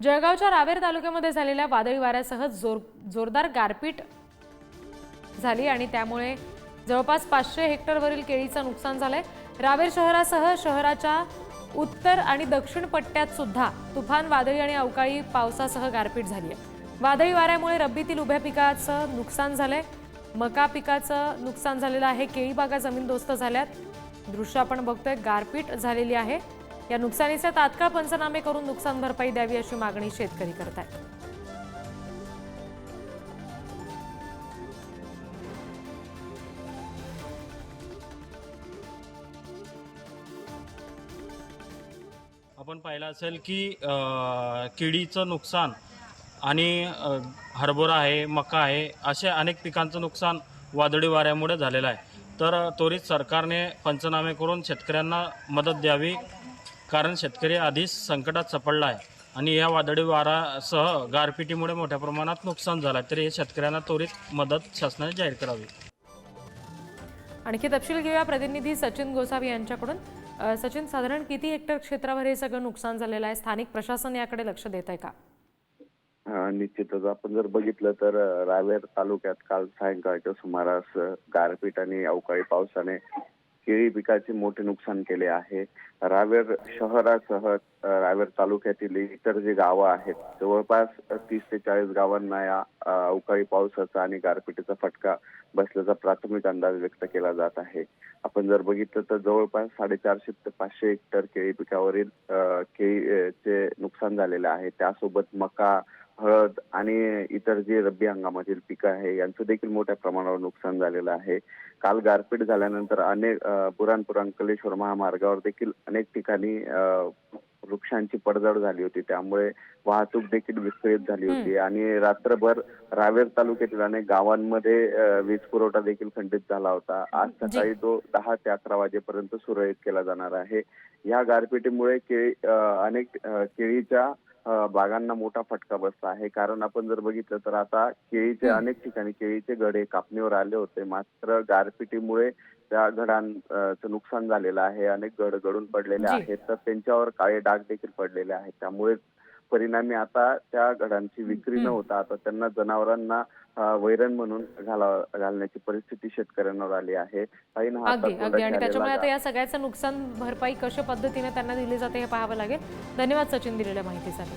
जळगावच्या रावेर तालुक्यामध्ये झालेल्या वादळी वाऱ्यासह जोर जोरदार गारपीट झाली आणि त्यामुळे जवळपास पाचशे हेक्टरवरील केळीचं नुकसान झालंय. रावेर शहरासह शहराच्या उत्तर आणि दक्षिण पट्ट्यात सुद्धा तुफान वादळी आणि अवकाळी पावसासह गारपीट झाली आहे वादळी वाऱ्यामुळे रब्बीतील उभ्या पिकाचं नुकसान झालंय. मका पिकाचं नुकसान झालेलं आहे. केळी बागा जमीनदोस्त झाल्यात. दृश्य आपण बघतोय. गारपीट झालेली आहे. या नुकसानीचे तात्काळ पंचनामे करून नुकसान भरपाई द्यावी अशी मागणी शेतकरी करत आहेत आपण पाहिलं असेल की किडीचं नुकसान आणि हरभरा आहे मका आहे असे अनेक पिकांचं नुकसान वादळी वाऱ्यामुळे झालेलं आहे. तर त्वरित सरकारने पंचनामे करून शेतकऱ्यांना मदत द्यावी. कारण शेतकरी आधीच संकटात सापडला आहे. आणि या वादळी वारासह गारपिटीमुळे मोठ्या प्रमाणात नुकसान झालं. आहे तर हे शेतकऱ्यांना त्वरित मदत शासनाने जाहीर करावी. आणखी तपशील घेऊया प्रतिनिधी सचिन गोसावी यांच्याकडून. सचिन साधारण किती हेक्टर क्षेत्रावर हे सगळं नुकसान झालेलं आहे? स्थानिक प्रशासन याकडे लक्ष देत आहे का निश्चितच. आपण जर बघितलं तर रावेर तालुक्यात काल सायंकाळच्या सुमारास गारपीट आणि अवकाळी पावसाने केळी पिकाचे मोठे नुकसान केले आहे. रावेर शहरासह रावेर तालुक्यातील इतर जे गावं आहेत जवळपास तीस ते चाळीस गावांना या अवकाळी पावसाचा आणि गारपिटीचा फटका बसल्याचा प्राथमिक अंदाज व्यक्त केला जात आहे. आपण जर बघितलं तर जवळपास साडेचारशे ते पाचशे हेक्टर केळी पिकावरील केळीचे नुकसान झालेले आहे. त्यासोबत मका हळद आणि इतर जे रब्बी हंगामातील पिकं आहे यांचं देखील मोठ्या प्रमाणावर नुकसान झालेलं आहे. काल गारपीट झाल्यानंतर अनेक अ, बुरानपूर अंकलेश्वर महामार्गावर देखील अनेक ठिकाणी वृक्षांची पडझड झाली होती. त्यामुळे वाहतूक देखील विस्कळीत झाली होती. आणि रात्रभर रावेर तालुक्यातील अनेक गावांमध्ये वीज पुरवठा देखील खंडित झाला होता. आज सकाळी तो दहा ते अकरा वाजेपर्यंत सुरळीत केला जाणार आहे. या गारपिटीमुळे केळी अनेक केळीच्या बागांना मोठा फटका बसला आहे. कारण आपण जर बघितलं तर आता केळीचे अनेक ठिकाणी केळीचे गड कापणीवर आले होते. मात्र गारपिटीमुळे त्या घडांचं नुकसान झालेलं आहे. अनेक गड गळून पडलेले. आहेत. तर त्यांच्यावर काळे डाग देखील पडलेले आहेत. त्यामुळे परिणामी आता त्या घडांची विक्री न. होता आता त्यांना जनावरांना वैरण म्हणून घाला घालण्याची परिस्थिती शेतकऱ्यांवर आली आहे. काही ना अगदी अगदी. आणि त्याच्यामुळे आता या सगळ्याचं नुकसान भरपाई कशा पद्धतीने त्यांना दिली जाते हे पाहावं लागेल. धन्यवाद सचिन दिलेल्या माहितीसाठी.